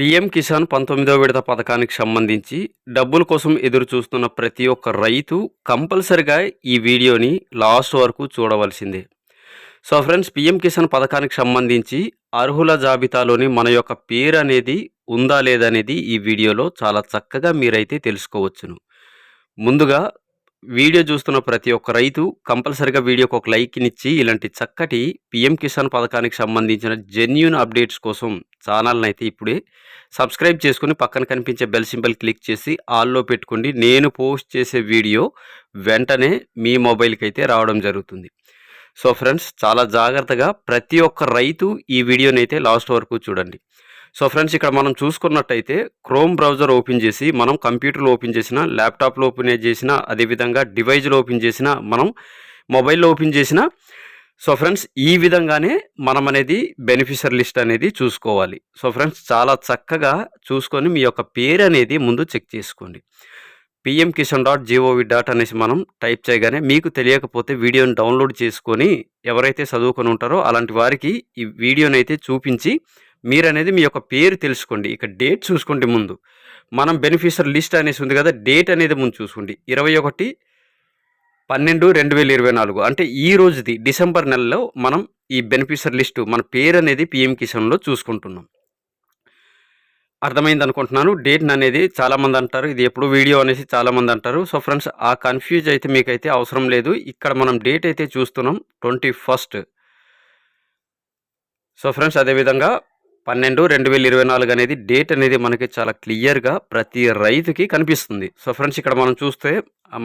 PM Kisan పంతొమ్మిదో విడత పథకానికి సంబంధించి డబ్బుల కోసం ఎదురు చూస్తున్న ప్రతి ఒక్క రైతు కంపల్సరిగా ఈ వీడియోని లాస్ట్ వరకు చూడవలసిందే. సో ఫ్రెండ్స్ పీఎం కిసాన్ పథకానికి సంబంధించి అర్హుల జాబితాలోని మన యొక్క పేరు అనేది ఉందా లేదనేది ఈ వీడియోలో చాలా చక్కగా మీరైతే తెలుసుకోవచ్చును. ముందుగా వీడియో చూస్తున్న ప్రతి ఒక్క రైతు కంపల్సరిగా వీడియోకి ఒక లైక్నిచ్చి ఇలాంటి చక్కటి పిఎం కిసాన్ పథకానికి సంబంధించిన జెన్యున్ అప్డేట్స్ కోసం ఛానల్ని అయితే ఇప్పుడే సబ్స్క్రైబ్ చేసుకుని పక్కన కనిపించే బెల్ సింబల్ క్లిక్ చేసి ఆల్లో పెట్టుకోండి. నేను పోస్ట్ చేసే వీడియో వెంటనే మీ మొబైల్కి అయితే రావడం జరుగుతుంది. సో ఫ్రెండ్స్ చాలా జాగ్రత్తగా ప్రతి ఒక్క రైతు ఈ వీడియోని అయితే లాస్ట్ వరకు చూడండి. సో ఫ్రెండ్స్ ఇక్కడ మనం చూసుకున్నట్టయితే క్రోమ్ బ్రౌజర్ ఓపెన్ చేసి మనం కంప్యూటర్లో ఓపెన్ చేసిన ల్యాప్టాప్లో ఓపెన్ చేసిన అదేవిధంగా డివైజ్లో ఓపెన్ చేసిన మనం మొబైల్లో ఓపెన్ చేసిన సో ఫ్రెండ్స్ ఈ విధంగానే మనం అనేది బెనిఫిషర్ లిస్ట్ అనేది చూసుకోవాలి. సో ఫ్రెండ్స్ చాలా చక్కగా చూసుకొని మీ యొక్క పేరు అనేది ముందు చెక్ చేసుకోండి. PM Kisan dot GOV dot అనేసి మనం టైప్ చేయగానే మీకు తెలియకపోతే వీడియోని డౌన్లోడ్ చేసుకొని ఎవరైతే చదువుకొని ఉంటారో అలాంటి వారికి ఈ వీడియోనైతే చూపించి మీరు అనేది మీ యొక్క పేరు తెలుసుకోండి. ఇక డేట్ చూసుకోండి ముందు. మనం బెనిఫిషర్ లిస్ట్ అనేసి ఉంది కదా డేట్ అనేది ముందు చూసుకోండి. ఇరవై ఒకటి పన్నెండు రెండు వేల ఇరవై నాలుగు. అంటే ఈ రోజుది డిసెంబర్ నెలలో మనం ఈ బెనిఫిషర్ లిస్టు మన పేరు అనేది పిఎం కిసాన్లో చూసుకుంటున్నాం. అర్థమైంది అనుకుంటున్నాను. డేట్ అనేది చాలామంది అంటారు. ఇది ఎప్పుడు వీడియో అనేసి చాలామంది అంటారు. సో ఫ్రెండ్స్ ఆ కన్ఫ్యూజ్ అయితే మీకైతే అవసరం లేదు. ఇక్కడ మనం డేట్ అయితే చూస్తున్నాం ట్వంటీ ఫస్ట్. సో ఫ్రెండ్స్ అదేవిధంగా పన్నెండు రెండు వేల ఇరవై నాలుగు అనేది డేట్ అనేది మనకి చాలా క్లియర్గా ప్రతి రైతుకి కనిపిస్తుంది. సో ఫ్రెండ్స్ ఇక్కడ మనం చూస్తే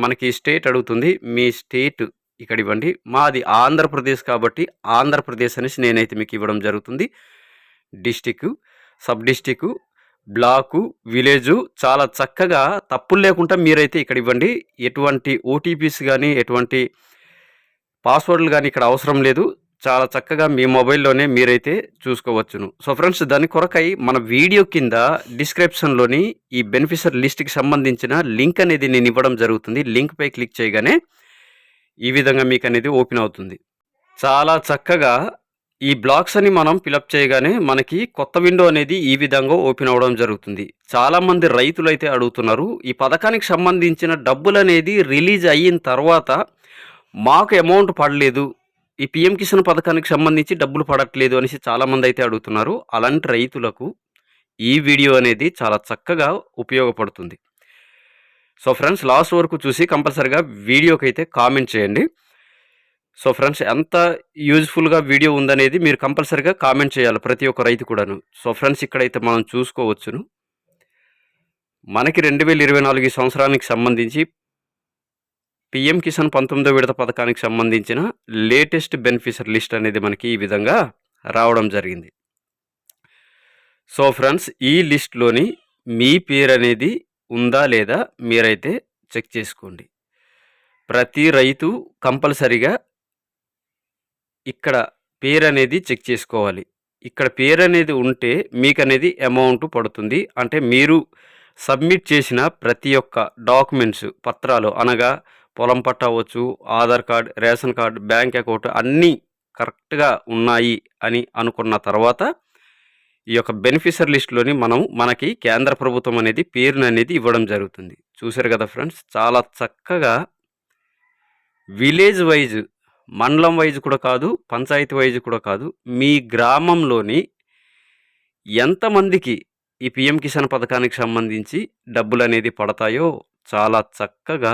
మనకి స్టేట్ అడుగుతుంది. మీ స్టేట్ ఇక్కడ ఇవ్వండి. మాది ఆంధ్రప్రదేశ్ కాబట్టి ఆంధ్రప్రదేశ్ అనేసి నేనైతే మీకు ఇవ్వడం జరుగుతుంది. District sub district block village చాలా చక్కగా తప్పులు లేకుండా మీరైతే ఇక్కడ ఇవ్వండి. ఎటువంటి ఓటీపీస్ కానీ ఎటువంటి పాస్వర్డ్లు కానీ ఇక్కడ అవసరం లేదు. చాలా చక్కగా మీ మొబైల్లోనే మీరైతే చూసుకోవచ్చును. సో ఫ్రెండ్స్ దాని కొరకై మన వీడియో కింద డిస్క్రిప్షన్లోని ఈ బెనిఫిషర్ లిస్ట్కి సంబంధించిన లింక్ అనేది నేను ఇవ్వడం జరుగుతుంది. లింక్పై క్లిక్ చేయగానే ఈ విధంగా మీకు అనేది ఓపెన్ అవుతుంది. చాలా చక్కగా ఈ బ్లాక్స్ అని మనం ఫిలప్ చేయగానే మనకి కొత్త విండో అనేది ఈ విధంగా ఓపెన్ అవ్వడం జరుగుతుంది. చాలామంది రైతులు అయితే అడుగుతున్నారు ఈ పథకానికి సంబంధించిన డబ్బులు అనేది రిలీజ్ అయిన తర్వాత మాకు అమౌంట్ పడలేదు ఈ పిఎం కిసాన్ పథకానికి సంబంధించి డబ్బులు పడట్లేదు అనేసి చాలామంది అయితే అడుగుతున్నారు. అలాంటి రైతులకు ఈ వీడియో అనేది చాలా చక్కగా ఉపయోగపడుతుంది. సో ఫ్రెండ్స్ లాస్ట్ వరకు చూసి కంపల్సరిగా వీడియోకి అయితే కామెంట్ చేయండి. సో ఫ్రెండ్స్ ఎంత యూజ్ఫుల్గా వీడియో ఉందనేది మీరు కంపల్సరిగా కామెంట్ చేయాలి ప్రతి ఒక్క రైతు కూడాను. సో ఫ్రెండ్స్ ఇక్కడైతే మనం చూసుకోవచ్చును. మనకి రెండు వేల ఇరవై నాలుగు సంవత్సరానికి సంబంధించి పిఎం కిసాన్ పంతొమ్మిదో విడత పథకానికి సంబంధించిన లేటెస్ట్ బెనిఫిషర్ లిస్ట్ అనేది మనకి ఈ విధంగా రావడం జరిగింది. సో ఫ్రెండ్స్ ఈ లిస్ట్లోని మీ పేరు అనేది ఉందా లేదా మీరైతే చెక్ చేసుకోండి. ప్రతి రైతు కంపల్సరిగా ఇక్కడ పేరు అనేది చెక్ చేసుకోవాలి. ఇక్కడ పేరు అనేది ఉంటే మీకు అనేది అమౌంట్ పడుతుంది. అంటే మీరు సబ్మిట్ చేసిన ప్రతి ఒక్క డాక్యుమెంట్స్ పత్రాలు అనగా పొలం పట్ట అవ్వచ్చు Aadhaar card ration card bank account అన్నీ కరెక్ట్గా ఉన్నాయి అని అనుకున్న తర్వాత ఈ యొక్క బెనిఫిషర్ లిస్ట్లోని మనం మనకి కేంద్ర ప్రభుత్వం అనేది పేరును అనేది ఇవ్వడం జరుగుతుంది. చూసారు కదా ఫ్రెండ్స్ చాలా చక్కగా విలేజ్ వైజ్ మండలం వైజ్ కూడా కాదు పంచాయతీ వైజ్ కూడా కాదు మీ గ్రామంలోని ఎంతమందికి ఈ పిఎం కిసాన్ పథకానికి సంబంధించి డబ్బులు అనేది పడతాయో చాలా చక్కగా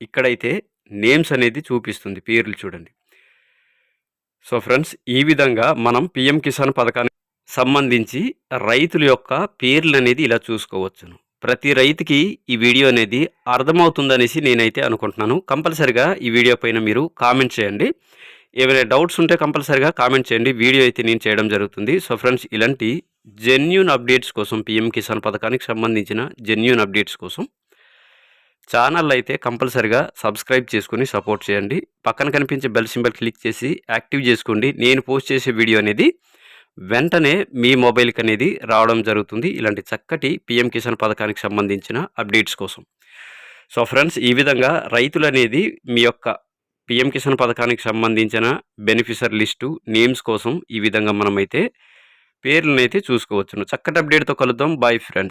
ఇక్కడైతే నేమ్స్ అనేది చూపిస్తుంది పేర్లు చూడండి. సో ఫ్రెండ్స్ ఈ విధంగా మనం పిఎం కిసాన్ పథకానికి సంబంధించి రైతుల యొక్క పేర్లు అనేది ఇలా చూసుకోవచ్చును. ప్రతి రైతుకి ఈ వీడియో అనేది అర్థమవుతుందనేసి నేనైతే అనుకుంటున్నాను. కంపల్సరిగా ఈ వీడియో పైన మీరు కామెంట్ చేయండి. ఏమైనా డౌట్స్ ఉంటే కంపల్సరిగా కామెంట్ చేయండి. వీడియో అయితే నేను చేయడం జరుగుతుంది. సో ఫ్రెండ్స్ ఇలాంటి జెన్యున్ అప్డేట్స్ కోసం పిఎం కిసాన్ పథకానికి సంబంధించిన జెన్యున్ అప్డేట్స్ కోసం ఛానల్ అయితే కంపల్సరిగా సబ్స్క్రైబ్ చేసుకుని సపోర్ట్ చేయండి. పక్కన కనిపించే బెల్ సింబల్ క్లిక్ చేసి యాక్టివ్ చేసుకోండి. నేను పోస్ట్ చేసే వీడియో అనేది వెంటనే మీ మొబైల్కి అనేది రావడం జరుగుతుంది. ఇలాంటి చక్కటి పిఎం కిసాన్ పథకానికి సంబంధించిన అప్డేట్స్ కోసం. సో ఫ్రెండ్స్ ఈ విధంగా రైతులు అనేది మీ యొక్క పిఎం కిసాన్ పథకానికి సంబంధించిన బెనిఫిషర్ లిస్టు నేమ్స్ కోసం ఈ విధంగా మనమైతే పేర్లనైతే చూసుకోవచ్చును. చక్కటి అప్డేట్తో కలుద్దాం. Bye friends.